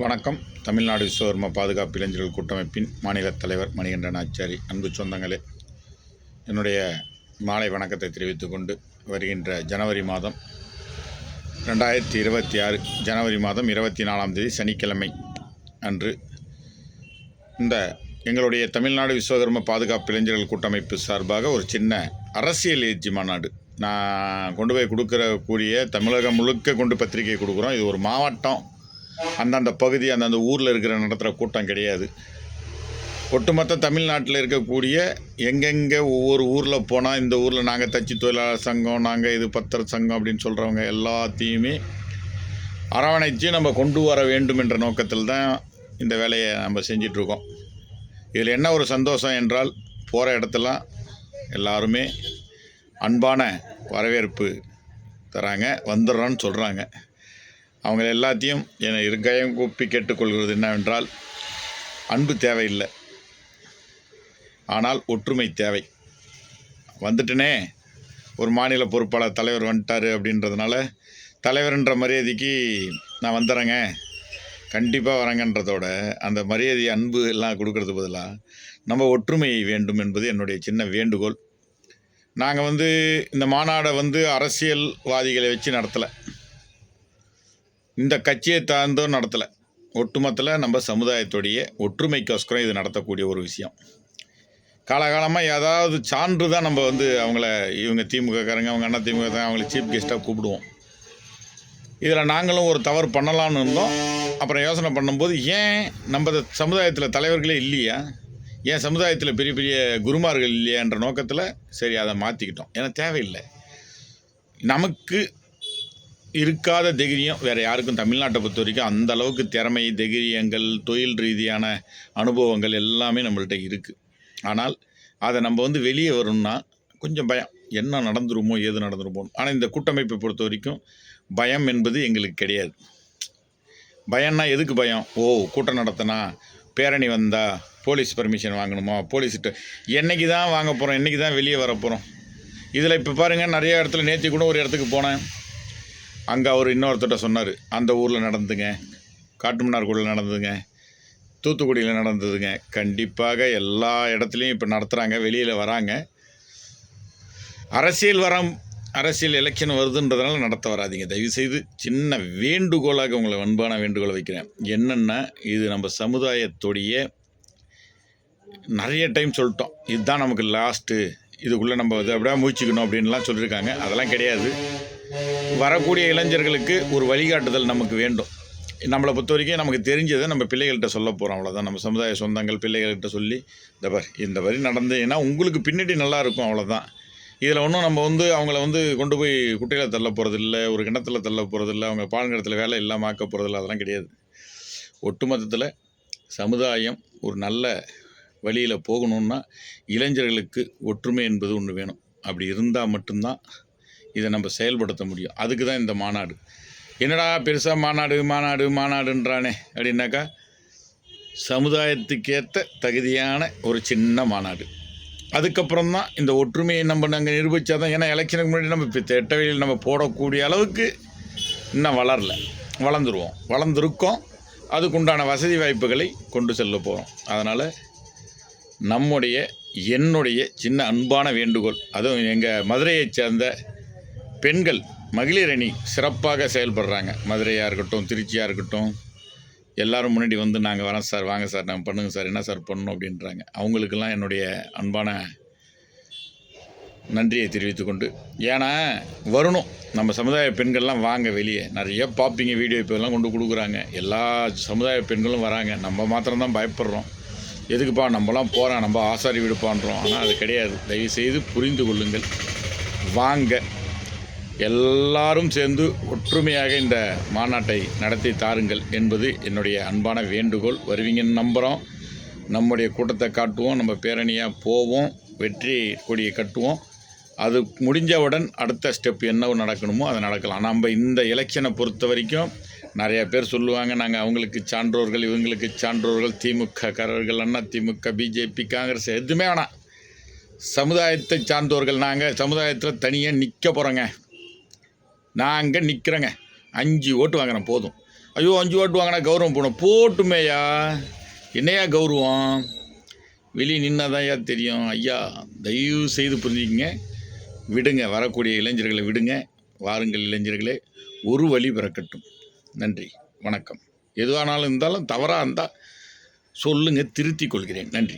வணக்கம். தமிழ்நாடு விஸ்வகர்ம பாதுகாப்பு இளைஞர்கள் கூட்டமைப்பின் மாநில தலைவர் மணிகண்டன் ஆச்சாரி. அன்பு சொந்தங்களே என்னுடைய மாலை வணக்கத்தை தெரிவித்துக்கொண்டு வருகின்ற ஜனவரி மாதம் ரெண்டாயிரத்தி இருபத்தி ஆறு ஜனவரி மாதம் இருபத்தி நாலாம் தேதி சனிக்கிழமை அன்று இந்த எங்களுடைய தமிழ்நாடு விஸ்வகர்ம பாதுகாப்பு இளைஞர்கள் கூட்டமைப்பு சார்பாக ஒரு சின்ன அரசியல் எழுச்சி மாநாடு. நான் கொண்டு போய் கொடுக்குற கூடிய தமிழகம் முழுக்க கொண்டு பத்திரிகை கொடுக்குறோம். இது ஒரு மாவட்டம். அந்தந்த பகுதி அந்தந்த ஊரில் இருக்கிற நடத்துகிற கூட்டம் கிடையாது. ஒட்டுமொத்த தமிழ்நாட்டில் இருக்கக்கூடிய எங்கெங்கே ஒவ்வொரு ஊரில் போனால் இந்த ஊரில் நாங்கள் தச்சு தொழிலாளர் சங்கம் நாங்கள் இது பத்திர சங்கம் அப்படின்னு சொல்கிறவங்க எல்லாத்தையுமே அரவணைச்சு நம்ம கொண்டு வர வேண்டும் என்ற நோக்கத்தில் தான் இந்த வேலையை நம்ம செஞ்சிட்ருக்கோம் இதில் என்ன ஒரு சந்தோஷம் என்றால் போகிற இடத்துலாம் எல்லாருமே அன்பான வரவேற்பு தராங்க வந்துடுறோன்னு சொல்கிறாங்க அவங்க எல்லாத்தையும் என்னை இருக்கையும் கூப்பி கேட்டுக்கொள்கிறது என்னவென்றால் அன்பு தேவையில்லை. ஆனால் ஒற்றுமை தேவை. வந்துட்டனே ஒரு மாநில பொறுப்பாளர் தலைவர் வந்துட்டார் அப்படின்றதுனால தலைவர்ன்ற மரியாதைக்கு நான் வந்துடுறேங்க கண்டிப்பாக வரேங்கன்றதோட அந்த மரியாதை அன்பு எல்லாம் கொடுக்கறது பதிலாக நம்ம ஒற்றுமை வேண்டும் என்பது என்னுடைய சின்ன வேண்டுகோள். நாங்கள் வந்து இந்த மாநாடை வந்து அரசியல்வாதிகளை வச்சு நடத்தலை. இந்த கட்சியை தாழ்ந்தும் நடத்தலை. ஒட்டுமொத்தத்தில் நம்ம சமுதாயத்துடைய ஒற்றுமைக்கோஸ்கரம் இது நடத்தக்கூடிய ஒரு விஷயம். காலகாலமாக ஏதாவது சான்று தான் நம்ம வந்து அவங்கள இவங்க திமுகக்காரங்க அவங்க அண்ணா திமுக தான் அவங்கள சீஃப் கெஸ்ட்டாக கூப்பிடுவோம். இதில் நாங்களும் ஒரு தவறு பண்ணலாம்னு இருந்தோம். அப்புறம் யோசனை பண்ணும்போது ஏன் நம்ம சமுதாயத்தில் தலைவர்களே இல்லையா? ஏன் சமுதாயத்தில் பெரிய பெரிய குருமார்கள் இல்லையான்ற நோக்கத்தில் சரி அதை மாற்றிக்கிட்டோம் ஏன்னா தேவையில்லை. நமக்கு இருக்காத தைரியம் வேறு யாருக்கும் தமிழ்நாட்டை பொறுத்த வரைக்கும் அந்த அளவுக்கு திறமை தைரியங்கள் தொழில் ரீதியான அனுபவங்கள் எல்லாமே நம்மள்கிட்ட இருக்குது ஆனால் அதை நம்ம வந்து வெளியே வரணும்னா கொஞ்சம் பயம். என்ன நடந்துருமோ ஏது நடந்துருமோ ஆனால் இந்த கூட்டமைப்பை பொறுத்த வரைக்கும் பயம் என்பது எங்களுக்கு கிடையாது. பயம்னா எதுக்கு பயம்? ஓ கூட்டம் நடத்தினா பேரணி வந்தால் போலீஸ் பர்மிஷன் வாங்கணுமா? போலீஸ்கிட்ட என்னைக்கு தான் வாங்க போகிறோம் என்னைக்கு தான் வெளியே வர போகிறோம் இதில் இப்போ பாருங்கள் நிறைய இடத்துல நேற்று கூட ஒரு இடத்துக்கு போனேன். அங்கே அவர் இன்னொருத்தர்கிட்ட சொன்னார் அந்த ஊரில் நடந்துங்க கூட நடந்ததுங்க தூத்துக்குடியில் நடந்ததுங்க. கண்டிப்பாக எல்லா இடத்துலையும் இப்போ நடத்துகிறாங்க வெளியில் வராங்க. அரசியல் வரம் அரசியல் எலெக்ஷன் வருதுன்றதுனால நடத்த வராதீங்க. தயவுசெய்து சின்ன வேண்டுகோளாக உங்களை அன்பான வேண்டுகோளை வைக்கிறேன். என்னென்னா இது நம்ம சமுதாயத்துடைய நிறைய டைம் சொல்லிட்டோம். இதுதான் நமக்கு லாஸ்ட்டு இதுக்குள்ளே நம்ம இதை அப்படியே மூச்சிக்கணும் அப்படின்லாம் சொல்லியிருக்காங்க. அதெல்லாம் கிடையாது. வரக்கூடிய இளைஞர்களுக்கு ஒரு வழிகாட்டுதல் நமக்கு வேண்டும். நம்மளை பொறுத்த வரைக்கும் நமக்கு தெரிஞ்சதை நம்ம பிள்ளைகள்கிட்ட சொல்ல போகிறோம் அவ்வளோதான் நம்ம சமுதாய சொந்தங்கள் பிள்ளைகள்கிட்ட சொல்லி இந்த மாதிரி இந்த வரி நடந்ததுன்னா உங்களுக்கு பின்னாடி நல்லா இருக்கும் அவ்வளோதான் இதில் ஒன்றும் நம்ம வந்து அவங்கள வந்து கொண்டு போய் குட்டையில் தள்ள போகிறதில்ல ஒரு கிணத்துல தள்ள போகிறதில்ல அவங்க பாலங்கிடத்தில் வேலை இல்லாமல் ஆக்க போகிறதில்ல அதெல்லாம் கிடையாது. ஒட்டுமொத்தத்தில் சமுதாயம் ஒரு நல்ல வழியில் போகணுன்னா இளைஞர்களுக்கு ஒற்றுமை என்பது ஒன்று வேணும். அப்படி இருந்தால் மட்டும்தான் இதை நம்ம செயல்படுத்த முடியும். அதுக்கு தான் இந்த மாநாடு. என்னடா பெருசாக மாநாடு மாநாடு மாநாடுன்றானே அப்படின்னாக்கா சமுதாயத்துக்கேற்ற தகுதியான ஒரு சின்ன மாநாடு. அதுக்கப்புறம் தான் இந்த ஒற்றுமையை நம்ம நாங்கள் நிரூபித்தா தான் ஏன்னா எலெக்ஷனுக்கு முன்னாடி நம்ம இப்போ திட்டவையில் நம்ம போடக்கூடிய அளவுக்கு இன்னும் வளரல. வளர்ந்துருவோம். வளர்ந்துருக்கோம். அதுக்குண்டான வசதி வாய்ப்புகளை கொண்டு செல்ல போகிறோம் அதனால் நம்முடைய என்னுடைய சின்ன அன்பான வேண்டுகோள் அதுவும் எங்கள் மதுரையைச் சேர்ந்த பெண்கள் மகளிர் அணி சிறப்பாக செயல்படுறாங்க. மதுரையாக இருக்கட்டும் திருச்சியாக இருக்கட்டும். எல்லாரும் முன்னாடி வந்து நாங்கள் வரோம் சார் வாங்க சார் நாங்கள் பண்ணுங்கள் சார் என்ன சார் பண்ணணும் அப்படின்றாங்க. அவங்களுக்கெல்லாம் என்னுடைய அன்பான நன்றியை தெரிவித்துக்கொண்டு ஏன்னா வரணும். நம்ம சமுதாய பெண்கள்லாம் வாங்க வெளியே. நிறைய பார்ப்பீங்க வீடியோ இப்போலாம் கொண்டு கொடுக்குறாங்க. எல்லா சமுதாய பெண்களும் வராங்க. நம்ம மாத்திரம்தான் பயப்படுறோம். எதுக்குப்பா நம்மலாம் போகிறோம் நம்ம ஆசாரி விடுப்பான்றோம் ஆனால் அது கிடையாது. தயவுசெய்து புரிந்து கொள்ளுங்கள். வாங்க. எல்லாரும் சேர்ந்து ஒற்றுமையாக இந்த மாநாட்டை நடத்தி தாருங்கள் என்பது என்னுடைய அன்பான வேண்டுகோள். வருவீங்கன்னு நம்புகிறோம் நம்முடைய கூட்டத்தை காட்டுவோம். நம்ம பேரணியாக போவோம். வெற்றி கொடியை கட்டுவோம். அது முடிஞ்சவுடன் அடுத்த ஸ்டெப் என்ன நடக்கணுமோ அது நடக்கலாம். நம்ம இந்த எலெக்ஷனை பொறுத்த வரைக்கும் நிறைய பேர் சொல்லுவாங்க நாங்கள் அவங்களுக்கு சான்றோர்கள் இவங்களுக்கு சான்றோர்கள் திமுக காரர்கள் அண்ணா திமுக பிஜேபி காங்கிரஸ் எதுவுமே வேணாம். சமுதாயத்தை சார்ந்தவர்கள் நாங்கள் சமுதாயத்தில் தனியாக நிற்க போகிறோங்க நாங்கள் நிற்கிறோங்க அஞ்சு ஓட்டு வாங்குறோம் போதும். ஐயோ அஞ்சு ஓட்டு வாங்கினா கௌரவம் போகணும் போட்டுமேயா. என்னையா கௌரவம்? வெளியே நின்னாதான்யா தெரியும். ஐயா தயவு செய்து புரிஞ்சுக்கிங்க. விடுங்க வரக்கூடிய இளைஞர்களை விடுங்க. வாருங்கள் இளைஞர்களே. ஒரு வழி பிறக்கட்டும். நன்றி. வணக்கம். எதுவானாலும் இருந்தாலும் தவறாக இருந்தால் சொல்லுங்கள் திருத்திக் கொள்கிறேன். நன்றி.